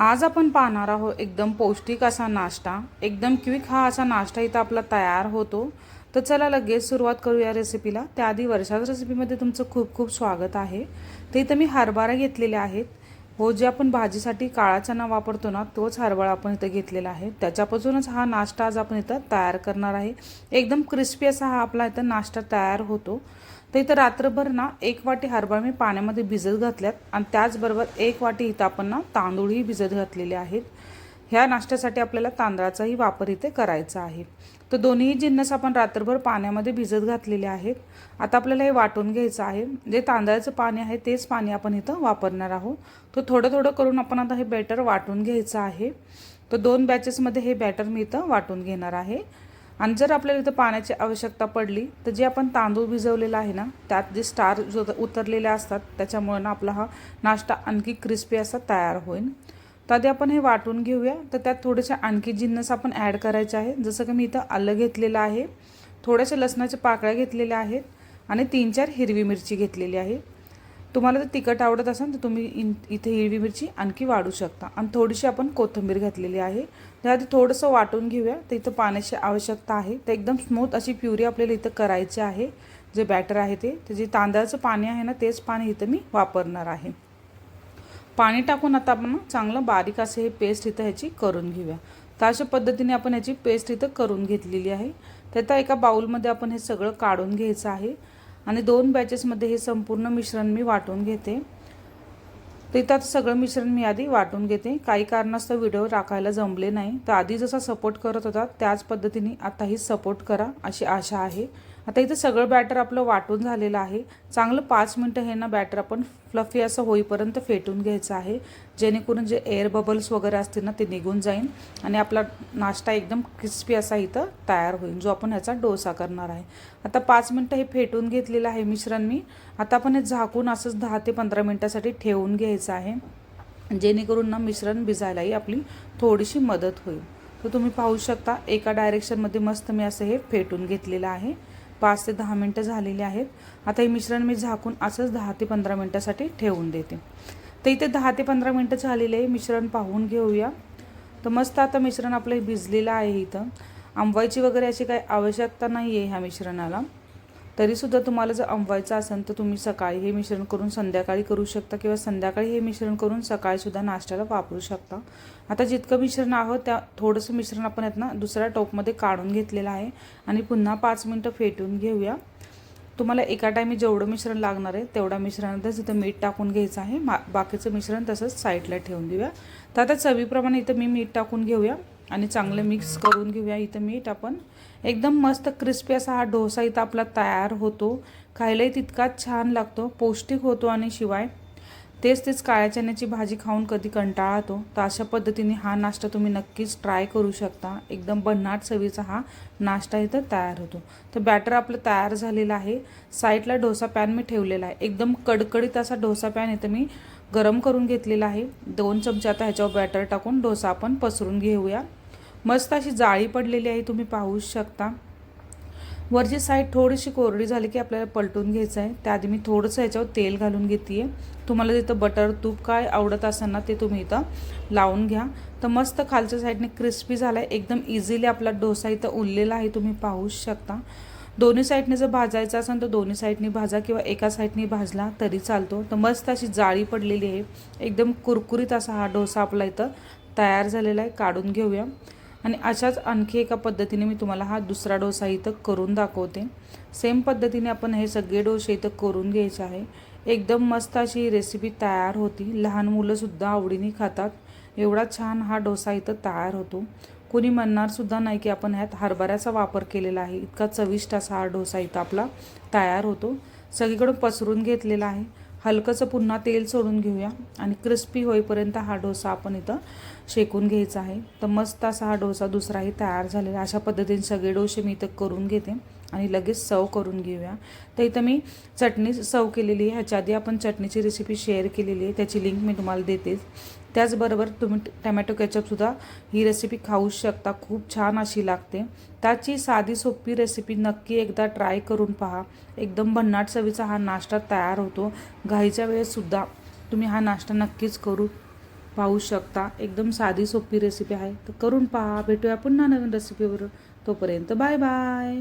आज आपण पाहणार आहोत एकदम पौष्टिक असा नाश्ता. एकदम क्विक हा असा नाश्ता इथं आपला तयार होतो. तर चला लगेच सुरुवात करूया रेसिपीला त्याआधी वर्षाच रेसिपीमध्ये तुमचं खूप खूप स्वागत आहे. तर इथं मी हरभरा घेतलेले आहेत. हो जे आपण भाजीसाठी काळा चणा वापरतो ना तोच हरभरा आपण इथं घेतलेला आहे. त्याच्यापासूनच हा नाश्ता आज आपण इथं तयार करणार आहे. एकदम क्रिस्पी असा हा आपला इथं नाश्ता तयार होतो. तर इथं रात्रभर ना एक वाटी हरभरा मी पाण्यामध्ये भिजत घातल्यात आणि त्याचबरोबर एक वाटी इथं आपण ना तांदूळही भिजत घातलेले आहेत. ह्या नाश्त्यासाठी आपल्याला तांदळाचाही वापर इथे करायचा आहे. तर दोन्ही जिन्नस आपण रात्रभर पाण्यामध्ये भिजत घातलेले आहेत. आता आपल्याला हे वाटून घ्यायचं आहे. जे तांदळाचं पाणी आहे तेच पाणी आपण इथं वापरणार आहोत. तर थोडं थोडं करून आपण आता हे बॅटर वाटून घ्यायचं आहे. तर दोन बॅचेसमध्ये हे बॅटर मी इथं वाटून घेणार आहे. आणि जर आपल्याला इथं पाण्याची आवश्यकता पडली तर जे आपण तांदूळ भिजवलेला आहे ना त्यात जे स्टार जो उतरलेले असतात त्याच्यामुळे ना आपला हा नाश्ता आणखी क्रिस्पी असा तयार होईल. तर आधी आपण हे वाटून घेऊया. तर त्यात थोडेसे आणखी जिन्नस आपण ॲड करायचे आहे. जसं की मी इथं आलं घेतलेलं आहे थोड्याशा लसणाच्या पाकळ्या घेतलेल्या आहेत आणि तीन चार हिरवी मिरची घेतलेली आहे. तुम्हाला जर तिखट आवडत असेल तर तुम्ही इन इथे हिरवी मिरची आणखी वाढू शकता. आणि थोडीशी आपण कोथिंबीर घातलेली आहे. त्याआधी थोडंसं वाटून घेऊया. तर इथं पाण्याची आवश्यकता आहे. तर एकदम स्मूथ अशी प्युरी आपल्याला इथं करायची आहे. जे बॅटर आहे ते. ते जे तांदळाचं पाणी आहे ना तेच पाणी इथं मी वापरणार आहे. पाणी टाकून आता आपण चांगलं बारीक असे हे पेस्ट इथं ह्याची करून घेऊया. तर अशा पद्धतीने आपण ह्याची पेस्ट इथं करून घेतलेली आहे. तर आता एका बाऊलमध्ये आपण हे सगळं काढून घ्यायचं आहे. आणि दोन बॅचेसमध्ये हे संपूर्ण मिश्रण मी वाटून घेते. तर इथं सगळं मिश्रण मी आधी वाटून घेते. काही कारणास्तव व्हिडिओ राखायला जमले नाही. तर आधी जसा सपोर्ट करत होता त्याच पद्धतीने आताही सपोर्ट करा अशी आशा आहे. आता इथं सगळं बॅटर आपलं वाटून झालेलं आहे. चांगलं पाच मिनटं हे ना बॅटर आपण फ्लफी असं होईपर्यंत फेटून घ्यायचं आहे. जेणेकरून जे एअर बबल्स वगैरे असतील ना ते निघून जाईल आणि आपला नाश्ता एकदम क्रिस्पी असा इथं तयार होईल जो आपण ह्याचा डोसा करणार आहे. आता पाच मिनटं हे फेटून घेतलेलं आहे मिश्रण मी. आता आपण हे झाकून असंच दहा ते पंधरा मिनटासाठी ठेवून घ्यायचं आहे. जेणेकरून ना मिश्रण भिजायलाही आपली थोडीशी मदत होईल. तर तुम्ही पाहू शकता एका डायरेक्शनमध्ये मस्त मी असं हे फेटून घेतलेलं आहे. पाच ते दहा मिनटं झालेली आहेत. आता हे मिश्रण मी झाकून असंच दहा ते पंधरा मिनटासाठी ठेवून देते. तर इथे दहा ते पंधरा मिनटं झालेले आहे. मिश्रण पाहून घेऊया. तर मस्त आता मिश्रण आपलं हे भिजलेलं आहे इथं. आंबवायची वगैरे अशी काही आवश्यकता नाही आहे ह्या मिश्रणाला. तरीसुद्धा तुम्हाला जर अंबवायचं असेल तर तुम्ही सकाळी हे मिश्रण करून संध्याकाळी करू शकता किंवा संध्याकाळी हे मिश्रण करून सकाळीसुद्धा नाश्त्याला वापरू शकता. आता जितकं मिश्रण आहोत त्या थोडंसं मिश्रण आपण आहेत ना दुसऱ्या टोपमध्ये काढून घेतलेलं आहे आणि पुन्हा पाच मिनटं फेटून घेऊया. तुम्हाला एका टायमी जेवढं मिश्रण लागणार आहे तेवढ्या मिश्रणातच इथं मीठ टाकून घ्यायचं आहे मा बाकीचं मिश्रण तसंच साईडला ठेवून देऊया. तर आता चवीप्रमाणे इथं मी मीठ टाकून घेऊया. आणि चांगलं मिक्स करून घेऊया इथं मीठ आपण. एकदम मस्त क्रिस्पी असा हा डोसा इथं आपला तयार होतो. खायलाही तितकाच छान लागतो पौष्टिक होतो आणि शिवाय तेच तेच काळ्या चण्याची भाजी खाऊन कधी कंटाळा येतो तर अशा पद्धतीने हा नाश्ता तुम्ही नक्कीच ट्राय करू शकता. एकदम भन्नाट चवीचा हा नाश्ता इथं तयार होतो. तर बॅटर आपलं तयार झालेलं आहे. साईडला डोसा पॅन मी ठेवलेला आहे. एकदम कडकडीत असा डोसा पॅन इथं मी गरम करून घेतलेला आहे. दोन चमचे आता ह्याच्यावर बॅटर टाकून डोसा आपण पसरून घेऊया. मस्त अशी जाळी पडलेली आहे तुम्ही पाहू शकता. वरची साईड थोडीशी कोरडी झाली की आपल्याला पलटून घ्यायचं आहे. त्याआधी मी थोडंसं ह्याच्यावर तेल घालून घेते आहे तुम्हाला तिथं बटर तूप काय आवडत असेल ना ते तुम्ही इथं लावून घ्या. तर मस्त खालच्या साईडने क्रिस्पी झाला आहे एकदम इझिली आपला डोसा इथं उरलेला आहे तुम्ही पाहू शकता. दोन्ही साईडने जर भाजायचं असेल तर दोन्ही साईडने भाजा किंवा एका साईडने भाजला तरी चालतो. तर मस्त अशी जाळी पडलेली आहे. एकदम कुरकुरीत असा हा डोसा आपला इथं तयार झालेला आहे. काढून घेऊया. आणि अशाच आणखी एका पद्धतीने मी तुम्हाला हा दुसरा डोसा इथं करून दाखवते. सेम पद्धतीने आपण हे सगळे डोसे इथं करून घ्यायचे आहे. एकदम मस्त अशी ही रेसिपी तयार होती. लहान मुलंसुद्धा आवडीने खातात. एवढा छान हा डोसा इथं तयार होतो. कोणी म्हणणारसुद्धा नाही की आपण ह्यात हरभऱ्याचा वापर केलेला आहे. इतका चविष्ट असा हा डोसा इथं आपला तयार होतो. सगळीकडून पसरून घेतलेला आहे. हलकंसं पुन्हा तेल सोडून घेऊया आणि क्रिस्पी होईपर्यंत हा डोसा आपण इथं शेकून घ्यायचा आहे. तर मस्त असा हा डोसा दुसराही तयार झालेला अशा पद्धतीने सगळे डोसे मी इथं करून घेते आणि लगेच सर्व करून घेऊया. तर इथं मी चटणी सर्व केलेली आहे. ह्याच्या आधी आपण चटणीची रेसिपी शेअर केलेली आहे. त्याची लिंक मी तुम्हाला देतेच त्याचबरोबर तुम्ही टमॅटो केचपसुद्धा ही रेसिपी खाऊ शकता. खूप छान अशी लागते. त्याची साधी सोपी रेसिपी नक्की एकदा ट्राय करून पहा. एकदम भन्नाट चवीचा हा नाश्ता तयार होतो. घाईच्या वेळेससुद्धा तुम्ही हा नाश्ता नक्कीच करू पाहू शकता. एकदम साधी सोपी रेसिपी आहे. तर करून पहा. भेटूया पुन्हा नवीन रेसिपीवर तोपर्यंत बाय बाय